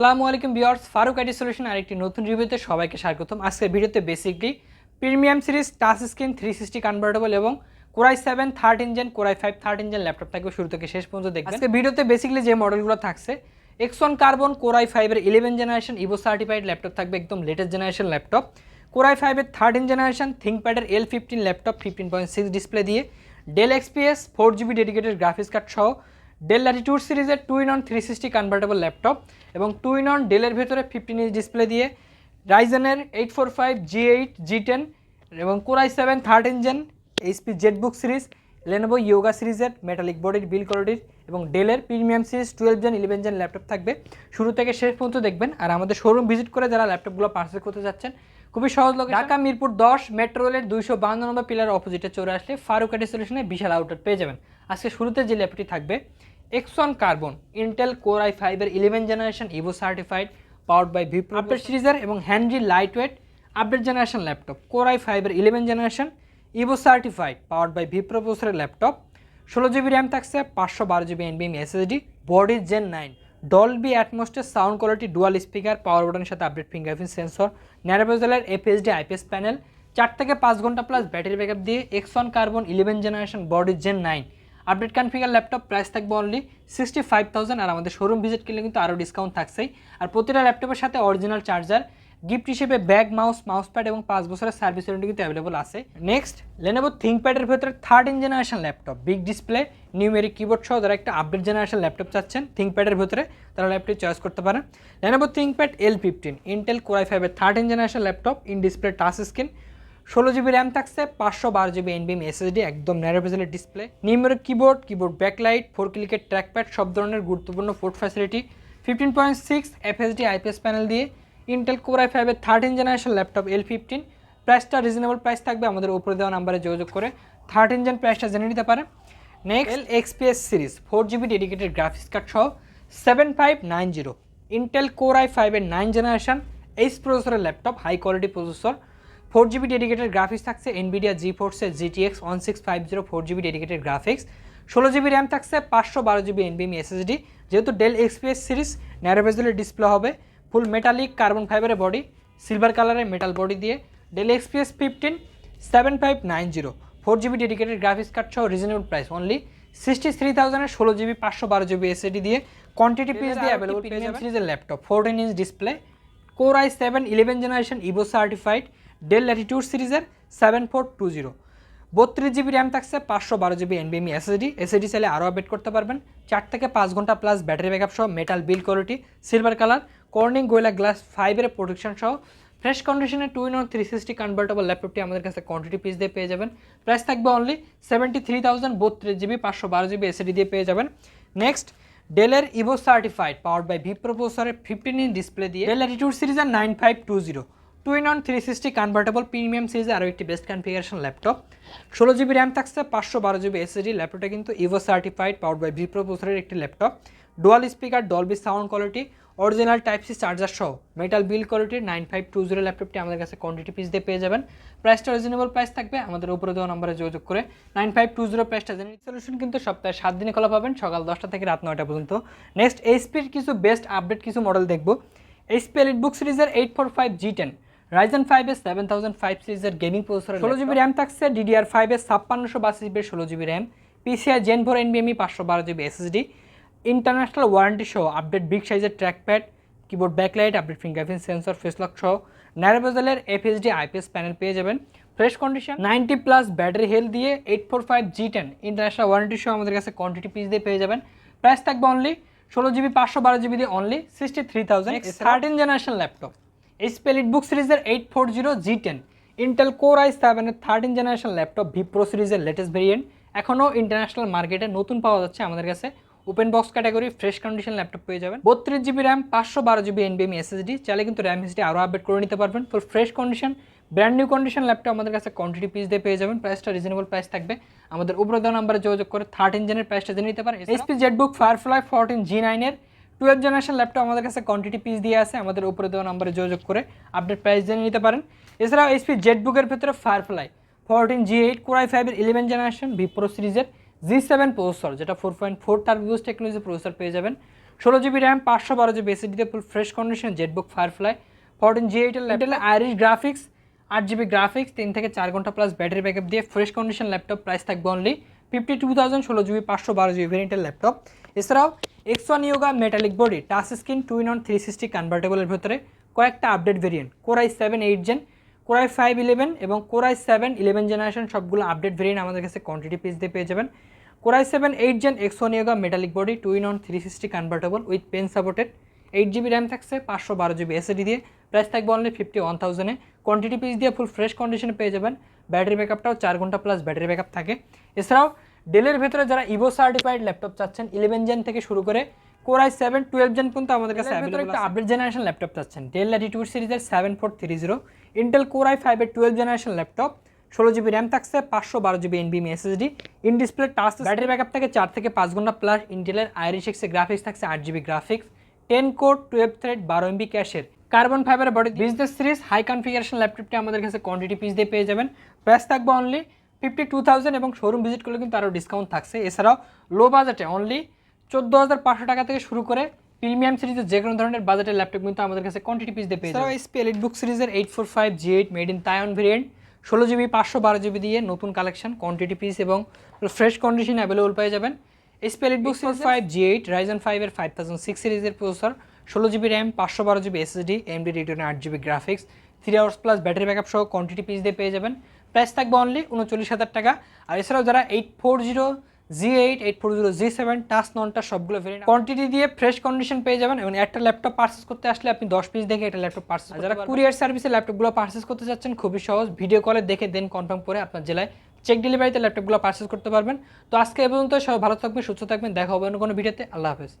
আসসালামু আলাইকুম বিয়ার্স ফারুক আইটি সলিউশন আরেকটি নতুন রিভিউতে সবাইকে স্বাগতম। আজকের ভিডিওতে basically premium series, touch screen three sixty convertible এবং core i seven third gen core i five third gen laptop থাকবে শুরু থেকে শেষ পর্যন্ত দেখবেন। আজকে ভিডিওতে বেসিকলি যে মডেলগুলো থাকছে X one carbon core i ফাইভের eleven generation Evo certified laptop থাকবে, একদম latest generation laptop core i ফাইভের third in generation থিঙ্কপ্যাডের L fifteen laptop fifteen point six display দিয়ে Dell XPS four GB dedicated graphics card সহ Dell Latitude সিরিজের two in one three sixty convertible laptop এবং two in one ডেলের ভেতরে fifteen inch display দিয়ে রাইজেনের eight four five G eight G ten এবং core i seven third gen HP ZBook series Lenovo Yoga সিরিজের metallic বডির build কোয়ালিটির এবং ডেলের premium series twelve gen eleven gen laptop থাকবে। শুরু থেকে শেষ পর্যন্ত দেখবেন আর আমাদের শোরুম ভিজিট করে যারা ল্যাপটপগুলো পার্সেল করতে যাচ্ছেন খুবই সহজ লোক ঢাকা মিরপুর দশ মেট্রো রেলের দুইশো বান্ন নম্বর পিলার অপোজিটে চলে আসলে ফারুক আটি সলিউশনে বিশাল আউটলেট পেয়ে যাবেন। আজকে শুরুতে যে ল্যাপটপটি থাকবে X one carbon Intel core i ফাইভের eleven generation Evo certified powered by vPro update সিরিজের এবং handy light weight update generation laptop core i ফাইভের eleven generation Evo certified powered by vPro প্রসেসরের ল্যাপটপ ষোলো জিবি র্যাম থাকছে পাঁচশো বারো GB এনবিএম SSD body gen nine Dolby অ্যাটমোস্টের sound quality dual speaker power বাটনের সাথে আপডেট ফিঙ্গারপ্রিন্ট সেন্সর ন্যারোভেজেলের FHD IPS panel চার থেকে পাঁচ ঘণ্টা প্লাস ব্যাটারি ব্যাকআপ দিয়ে X X one carbon eleven generation body gen nine update configure laptop price থাকবে only sixty five thousand আর আমাদের শোরুম ভিজিট করলে কিন্তু আরও ডিসকাউন্ট থাকছেই। আর প্রতিটা ল্যাপটপের সাথে অরিজিনাল চার্জার গিফট হিসেবে ব্যাগ, মাউস মাউস প্যাড এবং পাঁচ বছরের সার্ভিস ওয়ারেন্টি কিন্তু অ্যাভেলেবল আছে। নেক্সট লেনোভো থিঙ্কপ্যাডের ভেতরে thirteen generation laptop big display numeric keyboard সহ যারা একটা আপডেট জেনারেশন ল্যাপটপ চাচ্ছেন থিঙ্কপ্যাডের ভেতরে তারা ল্যাপটপ চয়েস করতে পারেন। Lenovo ThinkPad L fifteen Intel core i ফাইভের thirteen generation laptop in display touch screen ষোলো জিবি র্যাম থাকছে, পাঁচশো বারো জিবি এনবিএম এসএসডি একদম narrow ভেজেলের display numeric keyboard keyboard backlight four ক্লিকের trackpad সব ধরনের গুরুত্বপূর্ণ port facility fifteen point six FHD IPS panel দিয়ে ইন্টেল কোরাই ফাইভের thirteen generation laptop L fifteen প্রাইসটা রিজনেবল প্রাইস থাকবে আমাদের উপরে দেওয়া নাম্বারে যোগাযোগ করে। থার্টিন জেন প্রাইসটা জেনে নিতে পারে next L XPS series four GB dedicated graphics card সহ seven five nine zero Intel core i ফাইভের নাইন জেনারেশন এইচ প্রসেসরের laptop high quality processor four GB dedicated graphics থাকছে এনবিডিয়া জি ফোর্সের GTX one six five zero four GB dedicated graphics ষোলো GB RAM থাকছে পাঁচশো বারো GB এনবিএম SSD যেহেতু ডেল এক্সপিএস সিরিজ ন্যারোভেজেলের ডিসপ্লে হবে। ফুল মেটালিক কার্বন ফাইবারের বডি সিলভার কালারের মেটাল বডি দিয়ে Dell XPS fifteen seven five nine zero four GB dedicated graphics card সহ reasonable price only sixty three থাউজেন্ডের ষোলো জিবি পাঁচশো বারো জিবি এসএডি দিয়ে কোয়ান্টিটি পিস দিয়ে অ্যাভেলেবল প্রিমিয়াম সিরিজের laptop fourteen inch display core i seven eleven generation Evo certified Dell Latitude সিরিজের seven four two zero বত্রিশ GB RAM থাকছে পাঁচশো বারো জিবি এনবিএমি এসএসডি এসএসডি চাইলে আরও আপডেট করতে পারবেন। চার থেকে পাঁচ ঘণ্টা প্লাস ব্যাটারি ব্যাকআপ সহ metal build quality silver colour Corning Gorilla glass ফাইভের প্রোটেকশন সহ ফ্রেশ কন্ডিশনে two in three sixty convertible ল্যাপটপটি আমাদের কাছে কোয়ান্টিটি পিস দিয়ে পেয়ে যাবেন। প্রাইস থাকবে অনলি সেভেন্টি থ্রি থাউজেন্ড বত্রিশ জিবি পাঁচশো বারো জিবি এসএডি দিয়ে পেয়ে যাবেন। নেক্সট ডেলের Evo certified power by v প্রোপোসারের fifteen in display দিয়ে। ডেল অ্যাটিটিউড সিরিজের nine five two zero two in one three sixty convertible premium সিরিজে আরও একটি বেস্ট কনফিগারেশন ল্যাপটপ ষোলো জিবি র্যাম থাকছে, পাঁচশো বারো জিবি এসএসডি ল্যাপটপটা কিন্তু Evo certified power by v প্রোপোসারের একটি laptop dual speaker Dolby sound quality original type C charger সহ। মেটাল বিল কোয়ালিটির নাইন ফাইভ টু জিরো ল্যাপটপটি আমাদের কাছে কোয়ান্টিটি পিস দিয়ে পেয়ে যাবেন। প্রাইসটা রিজনেবল প্রাইস থাকবে, আমাদের উপরে দেওয়া নম্বরে যোগাযোগ করে। নাইন ফাইভ টু জিরো প্রাইসটা জেনে সলিউশন কিন্তু সপ্তাহে সাত দিনে খোলা পাবেন, সকাল দশটা থেকে রাত নয়টা পর্যন্ত। নেক্সট এইচপির কিছু বেস্ট আপডেট কিছু মডেল দেখব। এইচপি এলিট বুক সিরিজের eight four five G ten Ryzen ফাইভের সেভেন থাউজেন্ড ফাইভ সিরিজের গেমিং প্রসেসর ষোলো জিবি র্যাম থাকছে ডিডিআর ফাইভের ছাপ্পান্নশো বাসি জিবির ষোলো GB RAM PCIe gen four এনবিএমই পাঁচশো বারো জিবি এসএসডি ইন্টারন্যাশনাল ওয়ারেন্টি সহ আপডেট বিগ সাইজের trackpad keyboard backlight update fingerprint sensor face lock সহ ন্যারোভেজেলের এফএসডি আইপিএস প্যানেল পেয়ে যাবেন। Fresh condition ninety plus battery health দিয়ে eight four five G ten international warranty সহ আমাদের কাছে কোয়ান্টিটি পিস দিয়ে পেয়ে যাবেন। প্রাইস থাকবে অনলি ষোলো জিবি পাঁচশো বারো জিবি দিয়ে only sixty three thousand thirteen generation laptop HP book সিরিজের eight four zero G ten Intel core i সেভেনের thirteen generation laptop v pro সিরিজের লেটেস্ট ভেরিয়েন্ট এখনও ইন্টারন্যাশনাল মার্কেটে নতুন পাওয়া যাচ্ছে আমাদের কাছে। Open box category fresh condition laptop পেয়ে যাবেন। বত্রিশ জিবি র্যাম পাঁচশো বারো জিবি এনবিএম এসএসডি চাইলে কিন্তু র্যাম এসডি আরও আপডেট করে নিতে পারবেন। For fresh condition brand new condition laptop আমাদের কাছে কোয়ান্টিটি পিস দিয়ে পেয়ে যাবেন। প্রাইসটা রিজনেবল প্রাইস থাকবে। আমাদের উপরে দেওয়া নাম্বারে যোগাযোগ করে থার্ড ইঞ্জিনের প্রাইসটা জেনে নিতে পারেন। SP ZBook Firefly fourteen G নাইনের টুয়েলভ জেনারেশন ল্যাপটপ আমাদের কাছে কোয়ান্টিটি পিস দিয়ে আছে, আমাদের উপরে দেওয়া নাম্বারে যোগাযোগ করে আপডেট প্রাইস জেনে নিতে পারেন। এছাড়াও জেটবুকের ভেতরে Firefly fourteen G eight core i ফাইভের ইলেভেন জেনারেশন ভি প্রো সিরিজের জি সেভেন প্রসেসর যেটা ফোর পয়েন্ট ফোর টার্বিউস টেকনোলজি প্রসেসর পেয়ে যাবেন। ষোলো জিবি র্যাম পাঁচশো বারো GB এসএসডিতে full fresh condition ZBook Firefly fourteen G এইটের ল্যাপটপ আইরিশ গ্রাফিক্স আট জিবি গ্রাফিক্স তিন থেকে চার ঘণ্টা প্লাস ব্যাটারি ব্যাকআপ দিয়ে ফ্রেশ কন্ডিশন ল্যাপটপ প্রাইস থাকবে অনলি ফিফটি টু থাউজেন্ড ষোলো জিবি পাঁচশো বারো জিবি ভেরিয়েন্টের ল্যাপটপ এছাড়াও X Yoga metallic body touch screen two in one three sixty কনভার্টেবলের ভেতরে, কয়েকটা update variant core i seven eight gen core i five eleven এবং core i seven eleven generation সবগুলো update variant আমাদের কাছে quantity piece দিয়ে পেয়ে যাবেন। Core i seven eight gen X Yoga metallic body two in one three sixty convertible with pen supported eight GB RAM থাকছে, পাঁচশো বারো জিবি এসএডি দিয়ে প্রাইস থাকবে অনলি ফিফটি ওয়ান থাউজেন্ডে কোয়ান্টিটি পিস দিয়ে ফুল ফ্রেশ কন্ডিশনে পেয়ে যাবেন। ব্যাটারি ব্যাকআপটাও চার ঘণ্টা প্লাস ব্যাটারি ব্যাকআপ থাকে। এছাড়াও ডেলের ভেতরে যারা ইভো সার্টিফাইড ল্যাপটপ চাচ্ছেন ইলেভেন জেন থেকে শুরু করে কোরাই সেভেন টুয়েলভ জেন পর্যন্ত আমাদের কাছে একটা আপডেট জেনারেশন ল্যাপটপ চাচ্ছেন। ডেল ল্যাটিটিউড সিরিজের seven four three zero Intel core i ফাইভের টুয়েলভ জেনারেশন ল্যাপটপ ষোলো জিবি র্যাম থাকছে পাঁচশো বারো GB এনবিএম SSD in display touch battery backup থাকে চার থেকে পাঁচ ঘণ্টা প্লাস ইন্টেলের আইরিশ এক্সে গ্রাফিক্স থাকছে আট GB graphics ten core twelve thread বারো এমবি ক্যাশের carbon fibre body business series high configuration ল্যাপটপটি আমাদের কাছে কোয়ান্টিটি পিস দিয়ে পেয়ে যাবেন। প্রাইস থাকবে অনলি ফিফটি টু থাউজেন্ড এবং শোরুম ভিজিট করলে কিন্তু আরও ডিসকাউন্ট থাকছে। এছাড়াও লো বাজেটে অনলি চোদ্দ হাজার পাঁচশো টাকা থেকে শুরু করে প্রিমিয়াম সিরিজের যে কোনো ধরনের বাজেটের ল্যাপটপ কিন্তু আমাদের কাছে কোয়ান্টিটি পিস দিয়ে পেয়ে যাবেন। এসপি এলিট বুক সিরিজের eight four five G eight made in Taiwan variant ষোলো জিবি পাঁচশো বারো জিবি দিয়ে নতুন কালেকশন কোয়ান্টিটি পিস এবং ফ্রেশ কন্ডিশন অ্যাভেলেবল পেয়ে যাবেন। SP elite book series five G eight Ryzen ফাইভের ফাইভ থাউজেন্ড সিক্স সিরিজের প্রসেসর ষোলো জিবি র্যাম পাঁচশো বারো জিবি এসএসডি এমডি রিটার্ন আট GB graphics three hours plus battery backup সহ কোয়ান্টিটি পিস দিয়ে পেয়ে যাবেন। প্রাইস থাকবে অনলি উনচল্লিশ হাজার টাকা। আর এছাড়াও যারা eight four zero G eight eight four zero G seven touch ননটা সবগুলো ভেরিয়েন্ট কোয়ান্টিটি দিয়ে ফ্রেশ কন্ডিশন পেয়ে যাবেন এবং একটা ল্যাপটপ পার্সেস করতে আসলে আপনি দশ পিস দেখে একটা ল্যাপটপ পার্সেস যারা কুরিয়ার সার্ভিসে ল্যাপটপগুলো পার্সেস করতে চাচ্ছেন খুবই সহজ। ভিডিও কলে দেখে দেন কনফার্ম করে আপনার জেলায় চেক ডেলিভারিতে ল্যাপটপগুলো পার্সেস করতে পারবেন। তো আজকে এ পর্যন্ত সবাই ভালো থাকবেন সুস্থ থাকবেন। দেখা হবে অন্য কোনো ভিডিওতে আল্লাহ হাফেজ।